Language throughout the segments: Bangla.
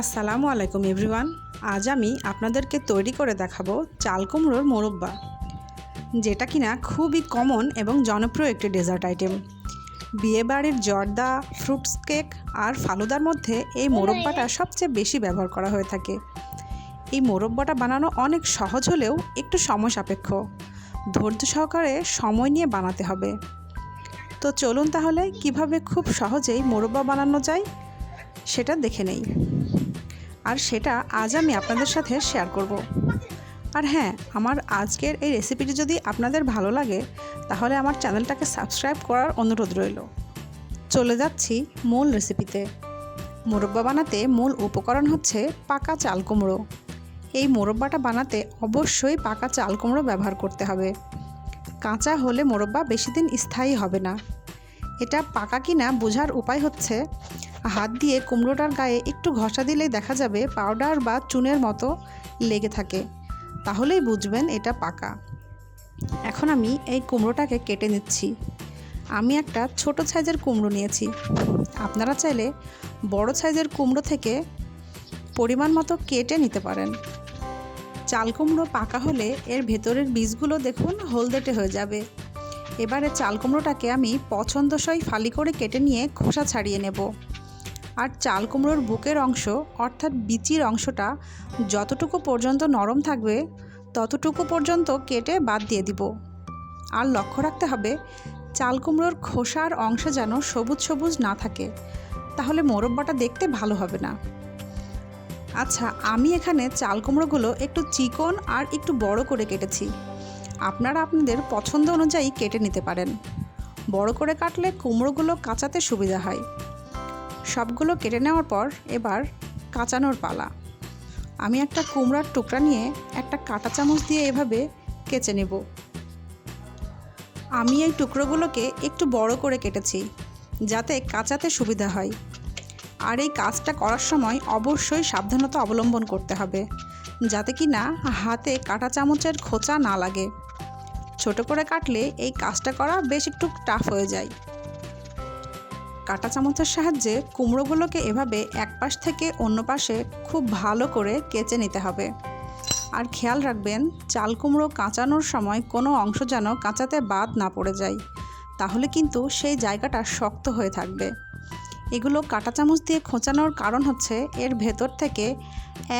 আসসালামু আলাইকুম, এভরিওয়ান। আজ আমি আপনাদেরকে তৈরি করে দেখাবো চাল কুমড়োর মোরব্বা, যেটা কিনা খুবই কমন এবং জনপ্রিয় একটি ডেজার্ট আইটেম। বিয়েবাড়ির জর্দা, ফ্রুটস কেক আর ফালুদার মধ্যে এই মোরব্বাটা সবচেয়ে বেশি ব্যবহার করা হয়ে থাকে। এই মোরব্বাটা বানানো অনেক সহজ হলেও একটু সময় সাপেক্ষ। ধৈর্য সহকারে সময় নিয়ে বানাতে হবে। তো চলুন তাহলে কীভাবে খুব সহজেই মোরব্বা বানানো যায়, সেটা দেখে নেই। আর সেটা আজ আমি আপনাদের সাথে শেয়ার করব। আর হ্যাঁ আমার আজকের এই রেসিপিটি যদি আপনাদের ভালো লাগে, তাহলে আমার চ্যানেলটাকে সাবস্ক্রাইব করার অনুরোধ রইল। চলে যাচ্ছি মূল রেসিপিতে মোরব্বা বানাতে মূল উপকরণ হচ্ছে পাকা চাল কুমড়ো। এই মোরব্বাটা বানাতে অবশ্যই পাকা চাল কুমড়ো ব্যবহার করতে হবে। কাঁচা হলে মোরব্বা বেশি দিন স্থায়ী হবে না। এটা পাকা কিনা বোঝার উপায় হচ্ছে, হাত দিয়ে কুমড়োটার গায়ে একটু ঘষা দিলেই দেখা যাবে পাউডার বা চুনের মতো লেগে থাকে। তাহলেই বুঝবেন এটা পাকা। এখন আমি এই কুমড়োটাকে কেটে নিচ্ছি। আমি একটা ছোট সাইজের কুমড়ো নিয়েছি। আপনারা চাইলে বড় সাইজের কুমড়ো থেকে পরিমাণ মতো কেটে নিতে পারেন। চাল কুমড়ো পাকা হলে এর ভেতরের বীজগুলো দেখুন হলদেটে হয়ে যাবে। এবারে চাল কুমড়োটাকে আমি পছন্দসই ফালি করে কেটে নিয়ে খোসা ছাড়িয়ে নেব। আর চাল কুমড়োর বুকের অংশ, অর্থাৎ বিচির অংশটা, যতটুকু পর্যন্ত নরম থাকবে, ততটুকু পর্যন্ত কেটে বাদ দিয়ে দিব। আর লক্ষ্য রাখতে হবে, চাল কুমড়োর খোসার অংশ যেন সবুজ সবুজ না থাকে, তাহলে মোরব্বাটা দেখতে ভালো হবে না। আচ্ছা আমি এখানে চাল কুমড়োগুলো একটু চিকন আর একটু বড় করে কেটেছি। আপনারা আপনাদের পছন্দ অনুযায়ী কেটে নিতে পারেন। বড় করে কাটলে কুমড়োগুলো কাঁচাতে সুবিধা হয়। সবগুলো কেটে নেওয়ার পর এবার কাঁচানোর পালা। আমি একটা কুমড়ার টুকরা নিয়ে একটা কাঁটা চামচ দিয়ে এভাবে কেচে নেব। আমি এই টুকরোগুলোকে একটু বড় করে কেটেছি, যাতে কাঁচাতে সুবিধা হয়। আর এই কাজটা করার সময় অবশ্যই সাবধানতা অবলম্বন করতে হবে, যাতে কি না হাতে কাঁটা চামচের খোঁচা না লাগে। ছোট করে কাটলে এই কাজটা করা বেশ একটু টাফ হয়ে যায়। কাটা চামচের সাহায্যে কুমড়োগুলোকে এভাবে এক পাশ থেকে অন্য পাশে খুব ভালো করে কেচে নিতে হবে। আর খেয়াল রাখবেন, চাল কুমড়ো কাঁচানোর সময় কোনো অংশ যেন কাঁচাতে বাদ না পড়ে যায়, তাহলে কিন্তু সেই জায়গাটা শক্ত হয়ে থাকবে। এগুলো কাঁটা চামচ দিয়ে খোঁচানোর কারণ হচ্ছে এর ভেতর থেকে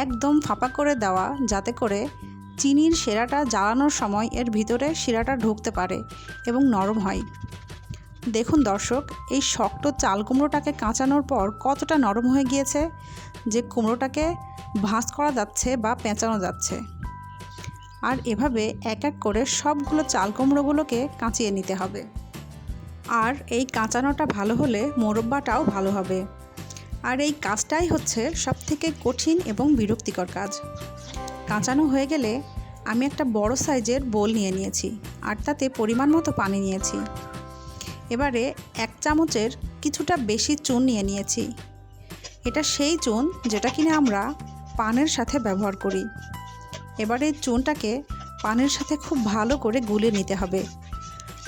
একদম ফাঁপা করে দেওয়া, যাতে করে চিনির সেরাটা জ্বালানোর সময় এর ভিতরে শিরাটা ঢুকতে পারে এবং নরম হয়। দেখুন দর্শক, এই শক্ত চাল কুমড়োটাকে কাঁচানোর পর কতটা নরম হয়ে গিয়েছে যে কুমড়োটাকে ভাঁজ করা যাচ্ছে বা পেঁচানো যাচ্ছে। আর এভাবে এক এক করে সবগুলো চাল কুমড়োগুলোকে কাঁচিয়ে নিতে হবে। আর এই কাঁচানোটা ভালো হলে মোরব্বাটাও ভালো হবে। আর এই কাজটাই হচ্ছে সবথেকে কঠিন এবং বিরক্তিকর কাজ। কাঁচানো হয়ে গেলে আমি একটা বড় সাইজের বোল নিয়ে নিয়েছি আর তাতে পরিমাণ মতো পানি নিয়েছি। এবারে এক চামচের কিছুটা বেশি চুন নিয়ে নিয়েছি। এটা সেই চুন যেটা কিনা আমরা পানের সাথে ব্যবহার করি। এবারে চুনটাকে পানের সাথে খুব ভালো করে গুলে নিতে হবে।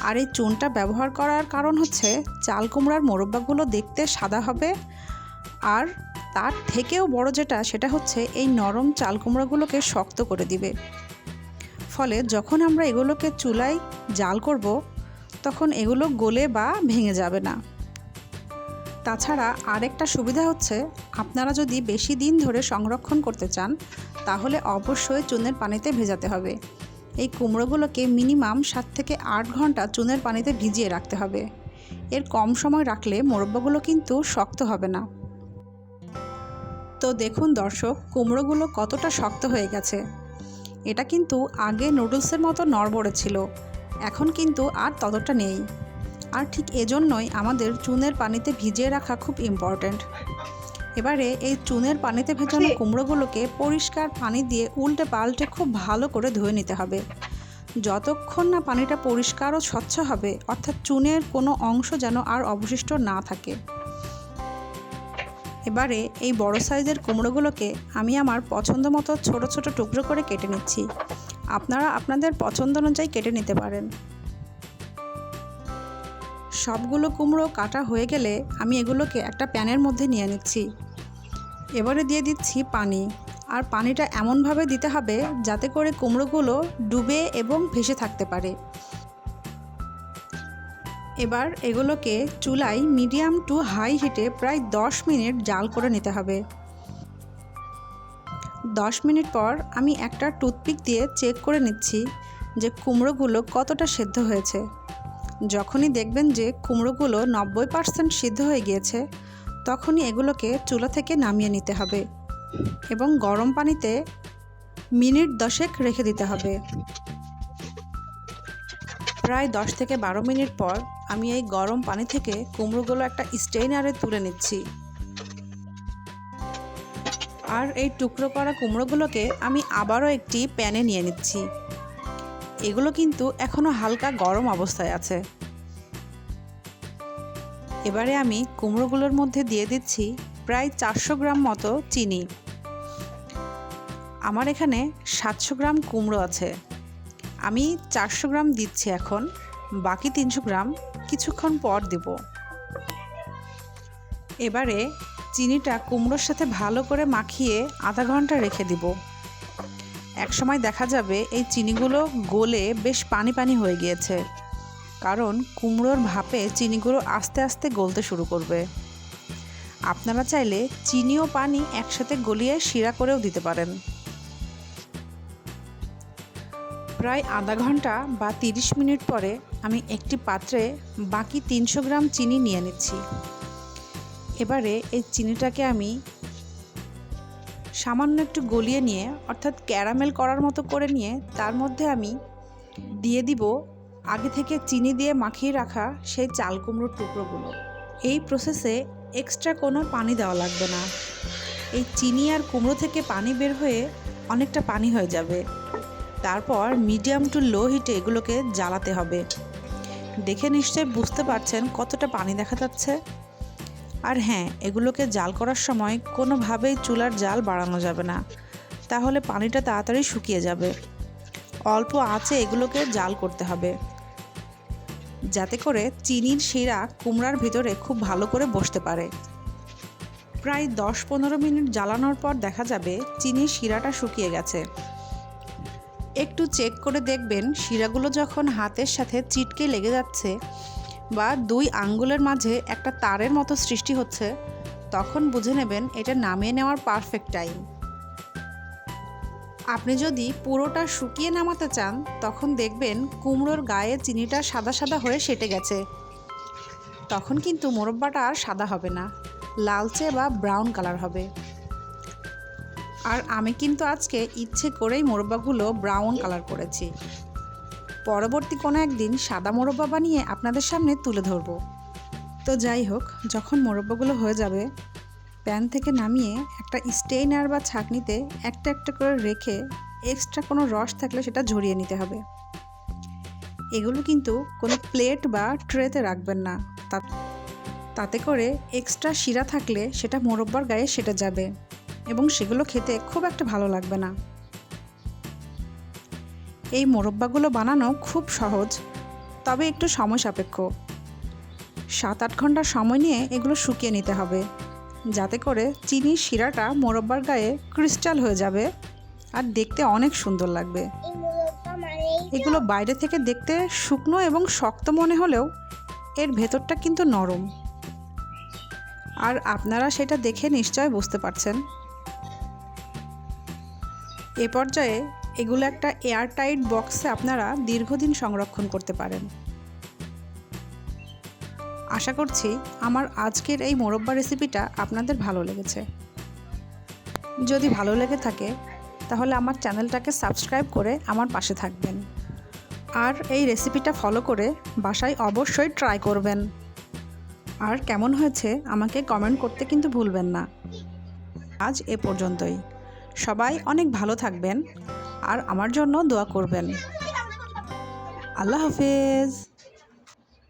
আর এই চুনটা ব্যবহার করার কারণ হচ্ছে চাল কুমড়ার মোরব্বাগুলো দেখতে সাদা হবে আর তার থেকেও বড় যেটা, সেটা হচ্ছে এই নরম চাল কুমড়োগুলোকে শক্ত করে দিবে। ফলে যখন আমরা এগুলোকে চুলায় জাল করব, তখন এগুলো গলে বা ভেঙে যাবে না। তাছাড়া আরেকটা সুবিধা হচ্ছে, আপনারা যদি বেশি দিন ধরে সংরক্ষণ করতে চান, তাহলে অবশ্যই চুনের পানিতে ভেজাতে হবে। এই কুমড়োগুলোকে মিনিমাম সাত থেকে আট ঘণ্টা চুনের পানিতে ভিজিয়ে রাখতে হবে। এর কম সময় রাখলে মোরব্বাগুলো কিন্তু শক্ত হবে না। তো দেখুন দর্শক কুমড়োগুলো কতটা শক্ত হয়ে গেছে। এটা কিন্তু আগে নুডলসের মতো নড়বড়ে ছিল এখন কিন্তু আর ততটা নেই। আর ঠিক এজন্যই আমাদের চুনের পানিতে ভিজিয়ে রাখা খুব ইম্পর্ট্যান্ট এবারে এই চুনের পানিতে ভেজানো কুমড়োগুলোকে পরিষ্কার পানি দিয়ে উল্টে পাল্টে খুব ভালো করে ধুয়ে নিতে হবে। যতক্ষণ না পানিটা পরিষ্কার ও স্বচ্ছ হবে অর্থাৎ চুনের কোনো অংশ যেন আর অবশিষ্ট না থাকে। এবারে এই বড় সাইজের কুমড়োগুলোকে আমি আমার পছন্দ মতো ছোটো ছোটো টুকরো করে কেটে নিচ্ছি। আপনারা আপনাদের পছন্দ অনুযায়ী কেটে নিতে পারেন। সবগুলো কুমড়ো কাটা হয়ে গেলে আমি এগুলোকে একটা প্যানের মধ্যে নিয়ে নিচ্ছি। এবারে দিয়ে দিচ্ছি পানি। আর পানিটা এমনভাবে দিতে হবে যাতে করে কুমড়োগুলো ডুবে এবং ভেসে থাকতে পারে। এবার এগুলোকে চুলায় মিডিয়াম টু হাই হিটে প্রায় 10 মিনিট জাল করে নিতে হবে। 10 মিনিট পর আমি একটা টুথপিক দিয়ে চেক করে নিচ্ছি যে কুমড়োগুলো কতটা সেদ্ধ হয়েছে। যখনই দেখবেন যে কুমড়োগুলো নব্বই পার্সেন্ট সিদ্ধ হয়ে গিয়েছে, তখনই এগুলোকে চুলা থেকে নামিয়ে নিতে হবে এবং গরম পানিতে মিনিট দশেক রেখে দিতে হবে। প্রায় দশ থেকে বারো মিনিট পর আমি এই গরম পানি থেকে কুমড়োগুলো একটা স্টেইনারে তুলে নিচ্ছি। আর এই টুকরো করা কুমড়োগুলোকে আমি আবারও একটি প্যানে নিয়ে নিচ্ছি। এগুলো কিন্তু এখনও হালকা গরম অবস্থায় আছে। এবারে আমি কুমড়োগুলোর মধ্যে দিয়ে দিচ্ছি প্রায় চারশো গ্রাম মতো চিনি। আমার এখানে সাতশো গ্রাম কুমড়ো আছে। আমি চারশো গ্রাম দিচ্ছি এখন, বাকি তিনশো গ্রাম কিছুক্ষণ পর দেব। এবারে চিনিটা কুমড়োর সাথে ভালো করে মাখিয়ে আধা ঘণ্টা রেখে দিব। একসময় দেখা যাবে এই চিনিগুলো গলে বেশ পানি পানি হয়ে গিয়েছে, কারণ কুমড়োর ভাপে চিনিগুলো আস্তে আস্তে গলতে শুরু করবে। আপনারা চাইলে চিনি ও পানি একসাথে গলিয়ে শিরা করেও দিতে পারেন। প্রায় আধা ঘণ্টা বা তিরিশ মিনিট পরে আমি একটি পাত্রে বাকি তিনশো গ্রাম চিনি নিয়ে নিচ্ছি। এবারে এই চিনিটাকে আমি সামান্য একটু গলিয়ে নিয়ে, অর্থাৎ ক্যারামেল করার মতো করে নিয়ে, তার মধ্যে আমি দিয়ে দিব আগে থেকে চিনি দিয়ে মাখিয়ে রাখা সেই চাল কুমড়োর টুকরোগুলো। এই প্রসেসে এক্সট্রা কোনো পানি দেওয়া লাগবে না। এই চিনি আর কুমড়ো থেকে পানি বের হয়ে অনেকটা পানি হয়ে যাবে। তারপর মিডিয়াম টু লো হিটে এগুলোকে জ্বালাতে হবে। দেখে নিশ্চয়ই বুঝতে পারছেন কতটা পানি দেখা যাচ্ছে। আর হ্যাঁ এগুলোকে জাল করার সময় কোনোভাবেই চুলার জাল বাড়ানো যাবে না। তাহলে পানিটা তাড়াতাড়ি শুকিয়ে যাবে। অল্প আঁচে এগুলোকে জাল করতে হবে। যাতে করে চিনির শিরা কুমড়ার ভিতরে খুব ভালো করে বসতে পারে। প্রায় দশ পনেরো মিনিট জ্বালানোর পর দেখা যাবে চিনির শিরাটা শুকিয়ে গেছে। একটু চেক করে দেখবেন শিরাগুলো যখন হাতের সাথে চিটকে লেগে যাচ্ছে বা দুই আঙ্গুলের মাঝে একটা তারের মতো সৃষ্টি হচ্ছে, তখন বুঝে নেবেন এটা নামিয়ে নেওয়ার পারফেক্ট টাইম আপনি যদি পুরোটা শুকিয়ে নামাতে চান, তখন দেখবেন কুমড়োর গায়ে চিনিটা সাদা সাদা হয়ে সেটে গেছে। তখন কিন্তু মোরব্বাটা আর সাদা হবে না, লালচে বা ব্রাউন কালার হবে। আর আমি কিন্তু আজকে ইচ্ছে করেই মোরব্বাগুলো ব্রাউন কালার করেছি। পরবর্তী কোনো একদিন সাদা মোরব্বা বানিয়ে আপনাদের সামনে তুলে ধরবো। তো যাই হোক, যখন মোরব্বাগুলো হয়ে যাবে, প্যান থেকে নামিয়ে একটা স্টেইনার বা ছাঁকনিতে একটা একটা করে রেখে এক্সট্রা কোনো রস থাকলে সেটা ঝরিয়ে নিতে হবে। এগুলো কিন্তু কোনো প্লেট বা ট্রেতে রাখবেন না। তাতে করে এক্সট্রা শিরা থাকলে সেটা মোরব্বার গায়ে সেটা যাবে। এবং সেগুলো খেতে খুব একটা ভালো লাগবে না। এই মোরব্বাগুলো বানানো খুব সহজ, তবে একটু সময় সাপেক্ষ। সাত আট ঘণ্টা সময় নিয়ে এগুলো শুকিয়ে নিতে হবে, যাতে করে চিনির শিরাটা মোরব্বার গায়ে ক্রিস্টাল হয়ে যাবে আর দেখতে অনেক সুন্দর লাগবে। এগুলো বাইরে থেকে দেখতে শুকনো এবং শক্ত মনে হলেও এর ভেতরটা কিন্তু নরম। আর আপনারা সেটা দেখে নিশ্চয় বুঝতে পারছেন। এ পর্যায়ে এগুলো একটা এয়ারটাইট বক্সে আপনারা দীর্ঘদিন সংরক্ষণ করতে পারেন। আশা করছি আমার আজকের এই মোরব্বা রেসিপিটা আপনাদের ভালো লেগেছে। যদি ভালো লেগে থাকে, তাহলে আমার চ্যানেলটাকে সাবস্ক্রাইব করে আমার পাশে থাকবেন। আর এই রেসিপিটা ফলো করে বাসায় অবশ্যই ট্রাই করবেন। আর কেমন হয়েছে আমাকে কমেন্ট করতে কিন্তু ভুলবেন না। আজ এ পর্যন্তই। সবাই অনেক ভালো থাকবেন আর আমার জন্য দোয়া করবেন। আল্লাহ হাফেজ।